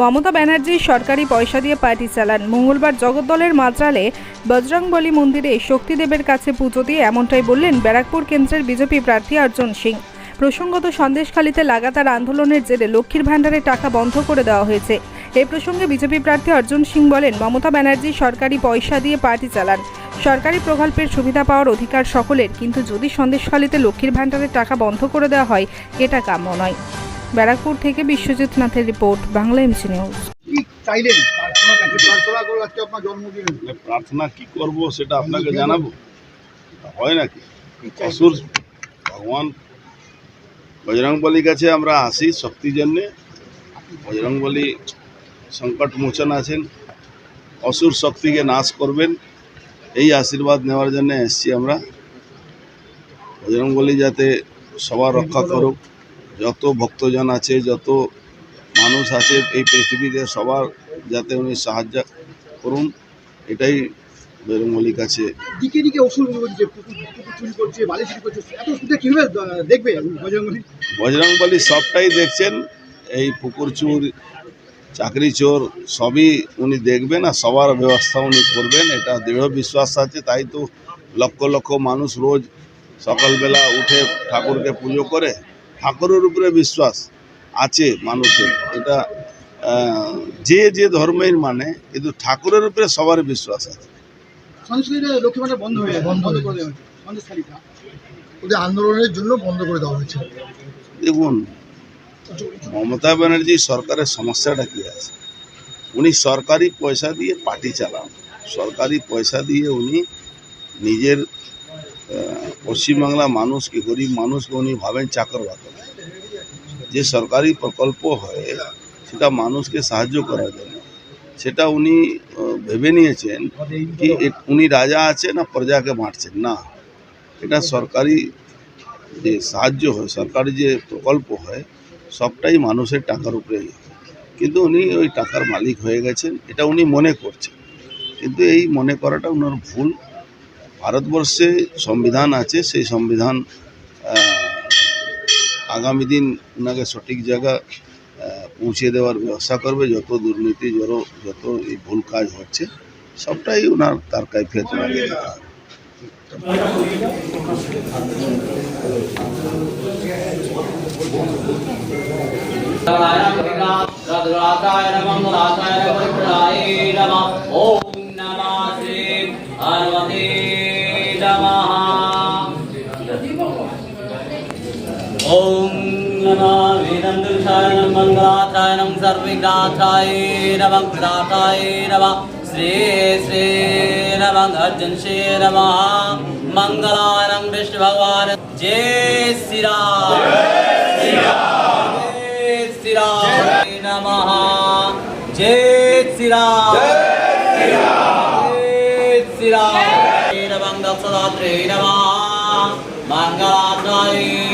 মমতা ব্যানার্জি সরকারি পয়সা দিয়ে পার্টি চালান। মঙ্গলবার জগদ্দলের মাত্রালে বজরংবলী মন্দিরে শক্তিদেবের কাছে পুজো দিয়ে এমনটাই বললেন ব্যারাকপুর কেন্দ্রের বিজেপি প্রার্থী অর্জুন সিং। প্রসঙ্গত সন্দেশখালীতে লাগাতার আন্দোলনের জেরে লক্ষ্মীর ভাণ্ডারের টাকা বন্ধ করে দেওয়া হয়েছে। এই প্রসঙ্গে বিজেপি প্রার্থী অর্জুন সিং বলেন, মমতা ব্যানার্জি সরকারি পয়সা দিয়ে পার্টি চালান। সরকারি প্রকল্পের সুবিধা পাওয়ার অধিকার সকলের, কিন্তু যদি সন্দেশখালীতে লক্ষ্মীর ভাণ্ডারের টাকা বন্ধ করে দেওয়া হয়, এটা কাম্য নয়। ব্যারাকপুর থেকে বিশ্বজিৎ নাথের রিপোর্ট বাংলা এমসি নিউজ। চাইলেন? প্রার্থনা কি করব সেটা আপনাকে জানাব। হয় নাকি? অসুর ভগবান। বজরংবলীর কাছে আমরা আসি শক্তির জন্যে। বজরংবলী সংকট মোচন আছেন। অসুর শক্তিকে নাশ করবেন। এই আশীর্বাদ নেওয়ার জন্য এসছি আমরা। বজরংবলী যাতে সবার রক্ষা করুক। যত ভক্তজন আছে যত মানুষ আছে এই পৃথিবীতে সবার যাতে উনি সাহায্য করুন এটাই বজরংবলীর কাছে দিকে দিকে ওষুধ বলছে পুকুর পুকুর চুরি করছে বালি চুরি করছে এত ওষুধে কীভাবে দেখবে বজরঙ্গলী বজরংবলী সবটাই দেখছেন এই পুকুর চোর চাকরি চোর সবই উনি দেখবেন আর সবার ব্যবস্থা উনি করবেন এটা দৃঢ় বিশ্বাস আছে তাই তো লক্ষ লক্ষ মানুষ রোজ সকালবেলা উঠে ঠাকুরকে পুজো করে ঠাকুরের উপরে বিশ্বাস আছে মানুষের। এটা যে যে ধর্মের মানে কিন্তু ঠাকুরের উপরে সবার বিশ্বাস আছে। হয়ে আন্দোলনের জন্য বন্ধ করে দেওয়া হয়েছে। দেখুন মমতা ব্যানার্জি সরকারের সমস্যাটা কী আছে? উনি সরকারি পয়সা দিয়ে পার্টি চালান। সরকারি পয়সা দিয়ে উনি নিজের পশ্চিমবাংলা মানুষকে গরিব মানুষকে উনি ভাবেন চাকর বাকর? যে সরকারি প্রকল্প হয়, সেটা মানুষকে সাহায্য করার জন্য। সেটা উনি ভেবে নিয়েছেন কি উনি রাজা আছে না প্রজাকে মারছেন? না। এটা সরকারি যে সাহায্য হয়, সরকারি যে প্রকল্প হয়, সবটাই মানুষের টাকার উপরে। কিন্তু উনি ওই টাকার মালিক হয়ে গেছেন, এটা উনি মনে করছেন। কিন্তু এই মনে করাটা ওনার ভুল। ভারতবর্ষে সংবিধান আছে সেই সংবিধান আগামী দিন ওনাকে সঠিক জায়গা পৌঁছে দেওয়ার ব্যবস্থা করবে যত দুর্নীতি জড়ো যত এই ভুল কাজ হচ্ছে সবটাই ওনার তার কাইফিয়াত ওনাকে দিতে ఓం నమావేదంతు సారణం మంగళాచార్యం సర్విఘ్నాచాయ నమ కృతాచాయ నమ శ్రీ శ్రీ నమ అర్జున్ శ్రీ నమ మంగళారం విష్ణు భగవాన్ జయ శ్రీరామ్ జయ శ్రీరామ్ నమ జయ శ్రీరామ్ జయ శ్రీరామ్ నమ మంగళాచార్య నమ మంగళాచార్య